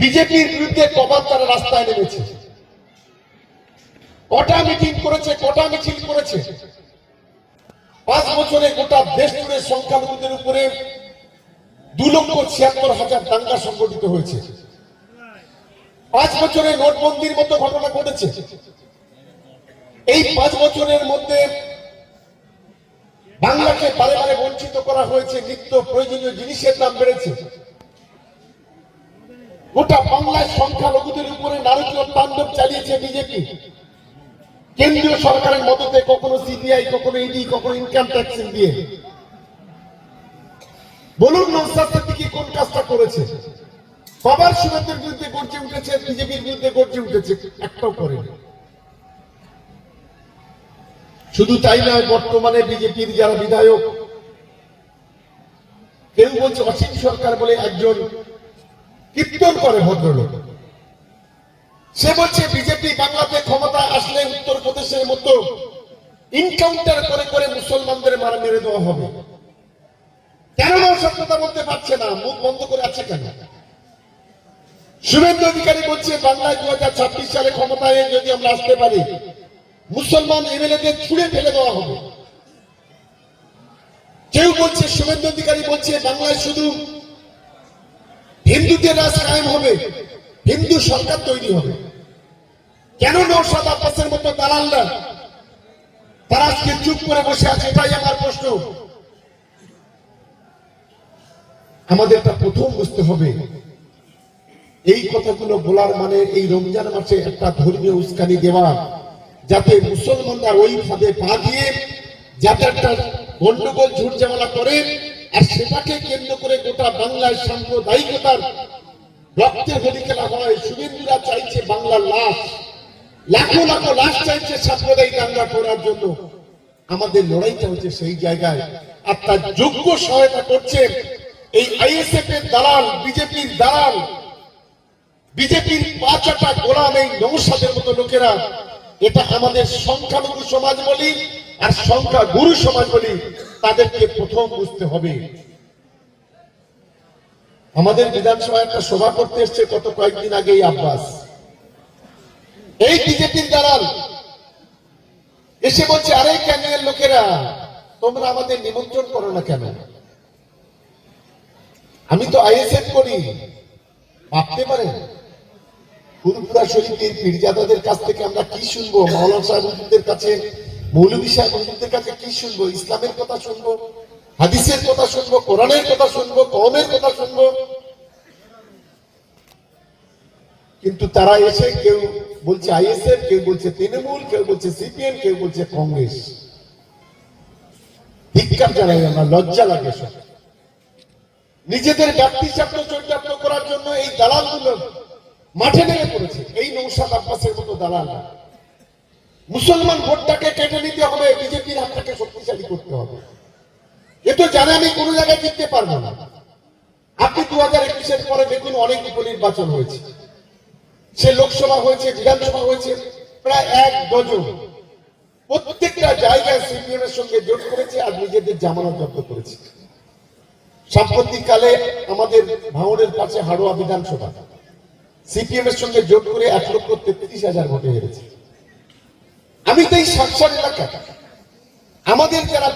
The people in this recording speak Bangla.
বিজেপির বিরুদ্ধে কবার তারা রাস্তায় নেমেছে। কটা মিটিং করেছে, কটা মিছিল করেছে? পাঁচ বছরে গোটা দেশ জুড়ে সংখ্যালঘুদের উপরে দু লক্ষ ছিয়াত্তর হাজার দাঙ্গা সংগঠিত হয়েছে। পাঁচ বছরে নোটবন্দির মতো ঘটনা ঘটেছে। এই পাঁচ বছরের মধ্যে বাংলাকে বারে বারে বঞ্চিত করা হয়েছে, নিত্য প্রয়োজনীয় জিনিসের দাম বেড়েছে। গোটা বাংলায় সংখ্যালঘুদের উপরে নারকীয় তাণ্ডব চালিয়েছে বিজেপি। কেন্দ্রীয় সরকারের মদতে কখনো সিবিআই কখনো ইডি কখনো ইনকাম ট্যাক্স দিয়ে। বলুন নৌসাদ সিদ্দিকি কোন কাজটা করেছে? কবার সুরতের বিরুদ্ধে গর্জে উঠেছে, বিজেপির বিরুদ্ধে গর্জে উঠেছে, একটাও করেনি। শুধু তাই নয়, বর্তমানে বিজেপির যারা বিধায়ক, কেউ বলছে অসীম সরকার বলে একজন কীর্তন করে ভদ্রলোক। সে বলছে, বিজেপি বাংলাতে ক্ষমতা আসলে উত্তরপ্রদেশের মতো ইনকাউন্টার করে করে মুসলমানদের মারা মেরে দেওয়া হবে। কেন সত্যতা বলতে পারছে না? মুখ বন্ধ করে আছে কেন? শুভেন্দু অধিকারী বলছে, বাংলায় দু হাজার ছাব্বিশ সালে ক্ষমতায় যদি আমরা আসতে পারি, মুসলমান এমএলএদের ছুড়ে ফেলে দেওয়া হবে। কেউ বলছে, শুভেন্দু অধিকারী বলছে, বাংলায় শুধু হিন্দুদের রাজ কায়েম হবে, হিন্দু সরকার তৈরি হবে। কেন নৌসাদ আব্বাসের মতো দালালরা তারা আজকে চুপ করে বসে আছে, এটাই আমার প্রশ্ন। আমাদের এটা প্রথম বুঝতে হবে, এই কথাগুলো বলার মানে এই রমজান মাসে একটা ধর্মীয় উস্কানি দেওয়া, যাতে মুসলমানরা ওই ফাঁদে পা দিয়ে যাতে একটা গন্ডগোল ঝুটঝামেলা করে, আর সেটাকে কেন্দ্র করে গোটা বাংলায় সাম্প্রদায়িকতার রক্তের হোলি খেলা হয়। শুভেন্দুরা চাইছে বাংলার লাশ। লাখো লাখো লাশ চাইছে সাম্প্রদায়িক দাঙ্গা করার জন্য। আমাদের লড়াইটা হচ্ছে সেই জায়গায়। আর তার যোগ্য সহায়তা করছে এই আইএসএফ এর দালাল, বিজেপির দালাল। বিজেপির পাঁচটা গোলাম এই নৌসাদের মতো লোকেরা। এটা আমাদের সংখ্যালঘু সমাজ বলি আর সংখ্যা গুরু সমাজ বলি, তাদেরকে প্রথম বুঝতে হবে। আমাদের বিধানসভায় একটা সভা করতে এসছে গত কয়েকদিন আগে এই আব্বাস। এই বিজেপির দালাল। এসে বলছে, আরে ক্যানিয়ার লোকেরা, তোমরা আমাদের নিমন্ত্রণ করো না কেন? আমি তো আইএসএফ করি। ভাবতে পারেন ফুরপুরা শরীফের পীরজাদাদের কাছ থেকে আমরা কি শুনব? মাওলানা সাহেব হুজুরদের কাছে, মৌলভী সাহেব হুজুরদের কাছে কি শুনব? ইসলামের কথা শুনব? হাদিসের কথা শুনব, কোরআনের কথা শুনব কমের কথা শুনব। কিন্তু তারা এসে কেউ বলছে আইএসএফ, কেউ বলছে তৃণমূল, কেউ বলছে সিপিএম, কেউ বলছে কংগ্রেস। ধিক্কার জানাই আমরা, লজ্জা লাগে সব। নিজেদের ব্যক্তি স্বার্থ চরিতার্থ করার জন্য এই দালালগুলো মাঠে নেমে পড়েছে। এই নৌসাদ আব্বাসের মতো দালাল। মুসলমান ভোটটাকে কেটে নিতে হবে, বিজেপির হাতটাকে শক্তিশালী করতে হবে। তো জানে আমি কোনো জায়গায় জিততে পারব না। আপনি দু হাজার একুশের পরে দেখুন অনেক উপনির্বাচন হয়েছে। সে লোকসভা হয়েছে, বিধানসভা হয়েছে, প্রায় এক ডজন। প্রত্যেকটা জায়গায় সিপিএম এর সঙ্গে জোট করেছে আর নিজেদের জামানত জব্দ করেছে। সাম্প্রতিককালে আমাদের ভাঙড়ের কাছে হাড়োয়া বিধানসভা। সিপিএম এর সঙ্গে জোট করে এক লক্ষ তেত্রিশ হাজার ভোটে হেরেছে। আমি তো এই সাতসার এলাকা আমাদের যারা